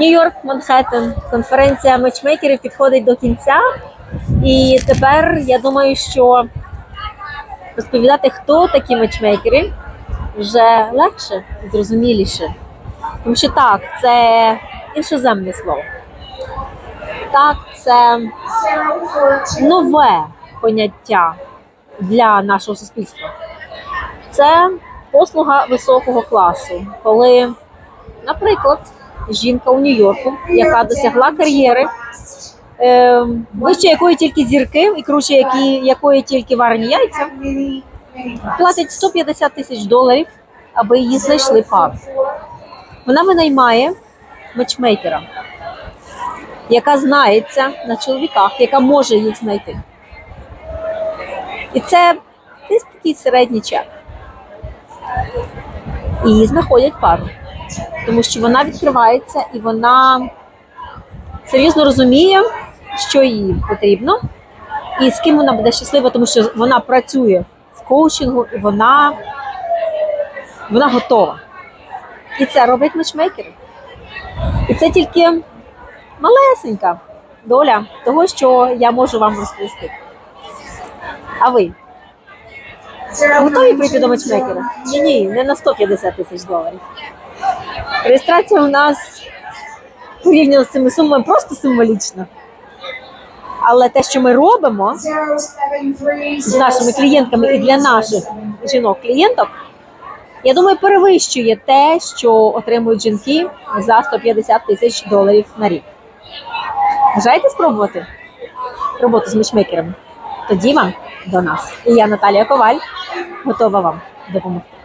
Нью-Йорк, Манхеттен. Конференція мечмейкерів підходить до кінця. І тепер я думаю, що розповідати, хто такі мечмейкери, вже легше, зрозуміліше. Тому що так, це іншоземне слово. Так, це нове поняття для нашого суспільства. Це послуга високого класу, коли, наприклад, жінка у Нью-Йорку, яка досягла кар'єри, е, вище якої тільки зірки і круче які, якої тільки варені яйця, платить 150 тисяч доларів, аби її знайшли пару. Вона винаймає мечмейкера, яка знається на чоловіках, яка може їх знайти. І це десь такий середній чек. І знаходять пару. Тому що вона відкривається і вона серйозно розуміє, що їй потрібно, і з ким вона буде щаслива, тому що вона працює в коучингу і вона, вона готова. І це роблять матчмейкери. І це тільки малесенька доля того, що я можу вам розповісти. А ви готові прийти до матчмейкера? Ні, ні, не на 150 тисяч доларів. Реєстрація у нас порівняно з цими сумами просто символічна. Але те, що ми робимо з нашими клієнтками і для наших жінок-клієнток, я думаю, перевищує те, що отримують жінки за 150 тисяч доларів на рік. Бажаєте спробувати роботу з матчмейкерами? Тоді вам до нас. І я Наталія Коваль готова вам допомогти.